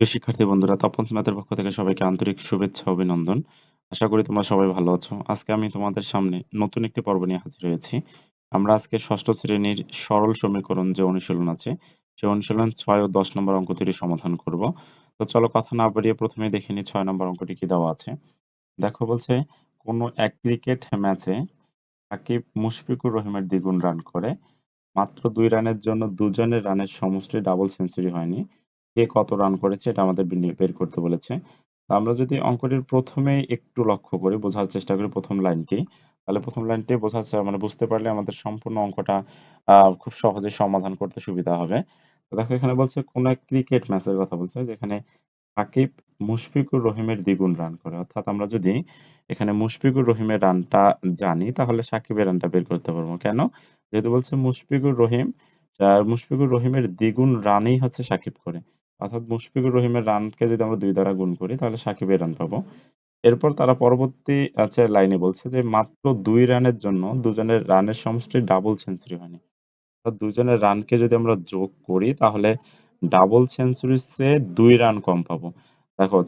শিক্ষার্থী বন্ধুরা, তপনস ম্যাথের পক্ষ থেকে সবাইকে আন্তরিক শুভেচ্ছা অভিনন্দন। আশা করি তোমরা সবাই ভালো আছো। আজকে আমি তোমাদের সামনে নতুন একটি পর্ব নিয়ে হাজির হয়েছি। আমরা আজকে ষষ্ঠ শ্রেণির সরল সমীকরণ যে অনুশীলন আছে, সেই অনুশীলন ৬ ও ১০ নম্বর অঙ্ক দুটি সমাধান করব। তো চলো কথা না বাড়িয়ে ১ম এই দেখে নিই ৬ নম্বর অঙ্কটি কি দেওয়া আছে। দেখো বলছে, কোনো এক ক্রিকেট ম্যাচে সাকিব মুশফিকুর রহিমের দ্বিগুণ রান করে মাত্র দুই রানের জন্য দুজনের রানের সমষ্টি ডাবল সেঞ্চুরি হয়নি। কে কত রান করেছে এটা আমাদের বের করতে বলেছে। আমরা যদি অঙ্কটির প্রথমে একটু লক্ষ্য করি, বোঝার চেষ্টা করি ১ম লাইনটি, তাহলে ১ম লাইনটি বোঝার মানে বুঝতে পারলে আমাদের সম্পূর্ণ অঙ্কটা খুব সহজেই সমাধান করতে সুবিধা হবে। দেখো এখানে বলছে কোনো এক ক্রিকেট ম্যাচের কথা বলছে যেখানে সাকিব মুশফিকুর রহিমের দ্বিগুণ রান করে। অর্থাৎ আমরা যদি এখানে মুশফিকুর রহিমের রানটা জানি তাহলে সাকিবের রানটা বের করতে পারব। কেন? যেহেতু বলছে মুশফিকুর রহিম মুশফিকুর রহিমের দ্বিগুণ রানই হচ্ছে সাকিব করে। অর্থাৎ মুশফিকুর রহিমের রানকে যদি আমরা ২ দ্বারা গুণ করি, তাহলে সাকিবের রান পাবো। এরপর তারা পরবর্তী আচ্ছা লাইনে বলছে যে মাত্র ২ রানের জন্য দুজনের রানের সমষ্টি ডাবল সেঞ্চুরি হয়নি। অর্থাৎ দুজনের রানকে যদি আমরা যোগ করি, তাহলে ডাবল সেঞ্চুরির চেয়ে দুই রান কম পাবো। দেখো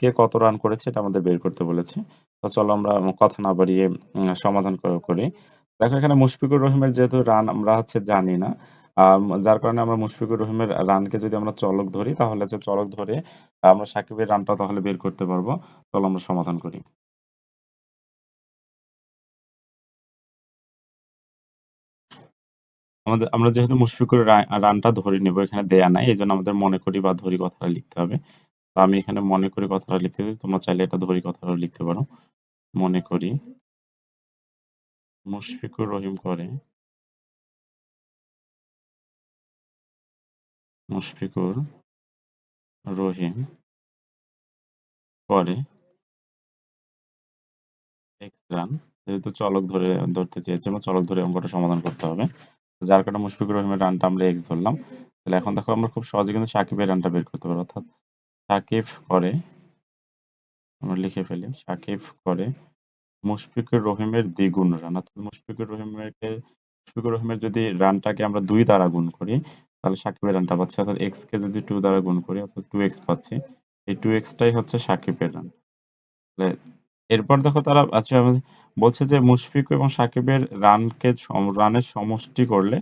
কে কত রান করেছে এটা আমাদের বের করতে বলেছে। তো চলো আমরা কথা না বাড়িয়ে সমাধান করি। দেখো, এখানে মুশফিকুর রহিমের যেহেতু রান আমরা হচ্ছে জানি না। যার কারণে আমরা মুশফিকুর রহিমের রানকে যদি আমরা চলক ধরি, তাহলে হচ্ছে চলক ধরে আমরা সাকিবের রানটা তাহলে বের করতে পারব। চলো আমরা সমাধান করি। আমাদের, আমরা যেহেতু মুশফিকুর রানটা ধরে নিব, এখানে দেয়া নাই। এই জন্য আমাদের মনে করি বা ধরি কথাটা লিখতে হবে। তো আমি এখানে মনে করি কথাটা লিখতে তোমরা চাইলে এটা ধরি কথাটা লিখতে পারো। মনে করি মুশফিকুর রহিম করে মুশফিকুর রহিম করে রান। যেহেতু চলক ধরে ধরতে চেয়েছে আমরা চলক ধরে অঙ্কটা সমাধান করতে হবে। যার কারণে মুশফিকুর রহিমের রানটা আমরা এক্স ধরলাম। তাহলে এখন দেখো আমরা খুব সহজে কিন্তু সাকিবের রানটা বের করতে পারব। অর্থাৎ সাকিব করে, আমরা লিখে ফেলি। সাকিব করে মুশফিকুর রহিমের দ্বিগুণ রান। অর্থাৎ মুশফিকুর রহিমেরকে মুশফিকুর রহিমের যদি রানটাকে আমরা দুই দ্বারা গুণ করি, তাহলে সাকিবের রানটা পাচ্ছি। অর্থাৎ x কে যদি টু দ্বারা গুণ করি অর্থাৎ টু এক্স পাচ্ছি। এই 2x টাই হচ্ছে সাকিবের রান। এরপর দেখো তারা আচ্ছা বলছে যে মুশফিক এবং সাকিবের রানকে রানের সমষ্টি করলে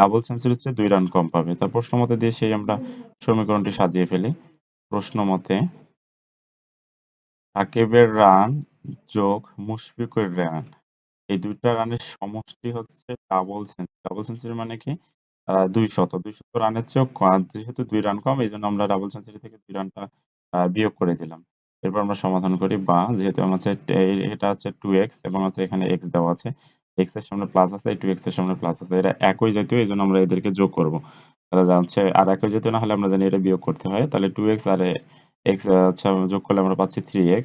ডাবল সেঞ্চুরির চেয়ে দুই রান কম পাবে। তার প্রশ্ন মতে দিয়ে সেই আমরা সমীকরণটি সাজিয়ে ফেলি। প্রশ্ন মতে সাকিবের রান যোগ মুশফিকের রান। এই দুইটা রানের সমষ্টি হচ্ছে ডাবল সেঞ্চুরি। ডাবল সেঞ্চুরি মানে কি? দুই শত দুই শত রানের চেয়েও যেহেতু দুই রান কম এই জন্য আমরা ডাবল সেঞ্চুরি থেকে দুই রানটা বিয়োগ করে দিলাম। এরপর আমরা সমাধান করি বা যেহেতু আমার হচ্ছে টে এটা 2x এবং হচ্ছে এখানে এক্স দেওয়া আছে। এক্সের সামনে প্লাস আছে, এই 2x এর সামনে প্লাস আছে। এটা একই জাতীয় এই জন্য আমরা এদেরকে যোগ করব। তাহলে যাচ্ছে আর একই জাতীয় না হলে আমরা জানি এটা বিয়োগ করতে হয়। তাহলে টু এক্স আর এক্স আচ্ছা যোগ করলে আমরা পাচ্ছি 3x।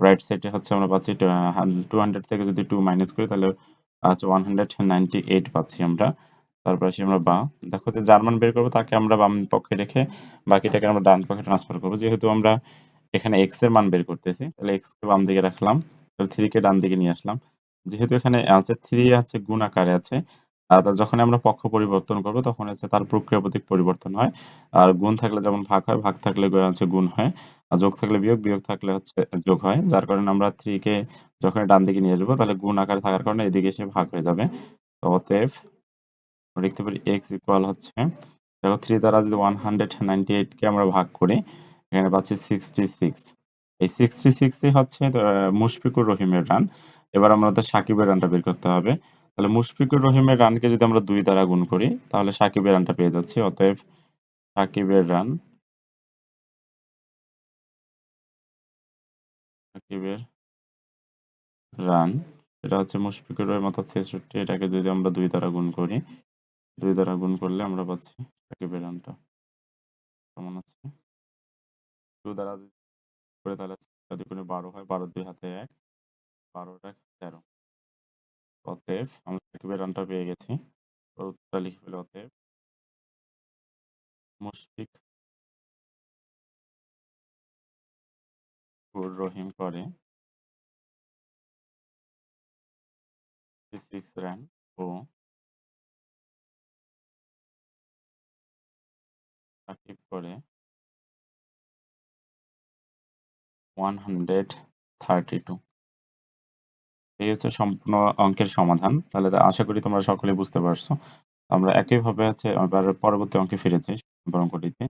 রাইট সাইডে হচ্ছে আমরা পাচ্ছি ট হান 200 থেকে যদি 2 মাইনাস করি তাহলে আচ্ছা 198 পাচ্ছি আমরা। তারপর আসি আমরা বা দেখো যে যার মান বের করব তাকে আমরা বাম পক্ষে রেখে বাকিটাকে আমরা ডান পক্ষে ট্রান্সফার করব যেহেতু আমরা এখানে x এর মান বের করতেছি, তাহলে x কে বাম দিকে রাখলাম। তাহলে 3 কে ডান দিকে নিয়ে আসলাম। যেহেতু এখানে আছে থ্রি আছে গুণ আকারে আছে। যখন আমরা পক্ষ পরিবর্তন করব তখন হচ্ছে তার প্রক্রিয়া প্রতীক পরিবর্তন হয়। আর গুণ থাকলে যেমন ভাগ হয়, ভাগ থাকলে হচ্ছে গুণ হয়। আর যোগ থাকলে বিয়োগ, বিয়োগ থাকলে হচ্ছে যোগ হয়। যার কারণে আমরা 3 কে যখনই ডান দিকে নিয়ে আসব তাহলে গুণ আকারে থাকার কারণে এদিকে এসে ভাগ হয়ে যাবে। তো অতএব আমরা লিখতে পারি x ইকুয়াল হচ্ছে দেখো 3 দ্বারা যদি 198 কে আমরা ভাগ করি, এখানে পাচ্ছি 66 এই 66 ই হচ্ছে মুশফিকুর রহিমের রান। এবার আমাদের সাকিবের রানটা বের করতে হবে। তাহলে মুশফিকুর রহিমের রানকে যদি আমরা দুই দ্বারা গুণ করি, তাহলে সাকিবের রানটা পেয়ে যাচ্ছি। অতএব সাকিবের রান সাকিবের রান এটা হচ্ছে মুশফিকুর রহিম অর্থাৎ ৬৬ এটাকে যদি আমরা দুই দ্বারা গুণ করি, দুই দ্বারা গুণ করলে আমরা পাচ্ছি সাকিবের রানটা কেমন হচ্ছে 2 দ্বারা করে তাহলে ৬ দুগুণে ১২ হয়। ১২ ২ হাতে ১, ১২ টা ১৩ অতএব আমরা সাকিবের রানটা পেয়ে গেছি। উত্তরটা লিখে ফেলি অতএব। মুশফিক। রহিম করে। 66 রান ও। সাকিব করে। 132 এই হচ্ছে সম্পূর্ণ অঙ্কের সমাধান। তাহলে আশা করি তোমরা সকলে বুঝতে পারছ। আমরা একইভাবে হচ্ছে আবার পরবর্তী অঙ্কে ফিরেছি অঙ্কটিতে।